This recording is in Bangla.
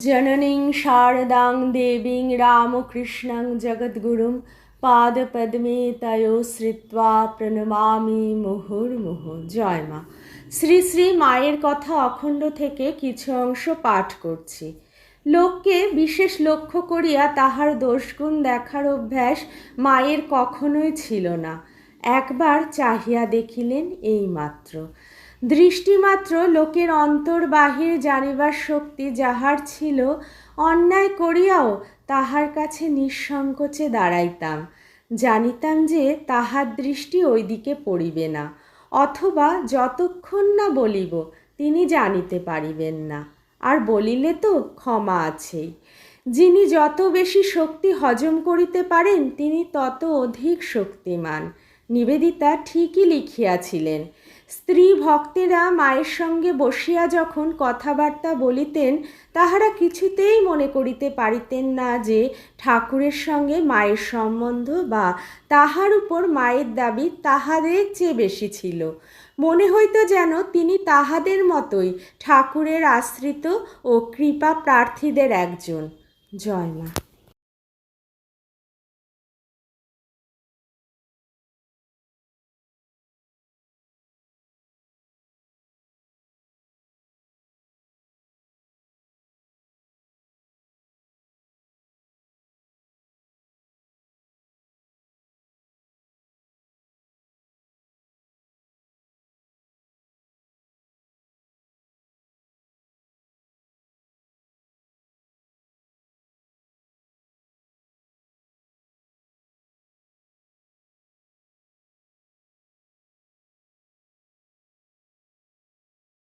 জননীং শারদাং দেবীং রামকৃষ্ণাং জগদ্গুরুম পাদপদ্মে তয়ো শ্রিত্বা প্রণমামি মুহুর্মুহ জয় মা। শ্রী শ্রী মায়ের কথা অখণ্ড থেকে কিছু অংশ পাঠ করছি। লোককে বিশেষ লক্ষ্য করিয়া তাহার দোষগুণ দেখার অভ্যাস মায়ের কখনোই ছিল না। একবার চাহিয়া দেখিলেন এই মাত্র দৃষ্টিমাত্র লোকের অন্তর বাহির জানিবার শক্তি যাহার ছিল, অন্যায় করিয়াও তাহার কাছে নিঃসংকোচে দাঁড়াইতাম। জানিতাম যে তাহার দৃষ্টি ওই দিকে পড়িবে না, অথবা যতক্ষণ না বলিব তিনি জানিতে পারিবেন না। আর বলিলে তো ক্ষমা আছেই। যিনি যত বেশি শক্তি হজম করিতে পারেন, তিনি তত অধিক শক্তিমান। নিবেদিতা ঠিকই লিখিয়াছিলেন স্ত্রী ভক্তেরা মায়ের সঙ্গে বসিয়া যখন কথাবার্তা বলিতেন, তাহারা কিছুতেই মনে করিতে পারিতেন না যে ঠাকুরের সঙ্গে মায়ের সম্বন্ধ বা তাহার উপর মায়ের দাবি তাহাদের চেয়ে বেশি ছিল। মনে হইত যেন তিনি তাহাদের মতোই ঠাকুরের আশ্রিত ও কৃপা প্রার্থীদের একজন। জয় মা।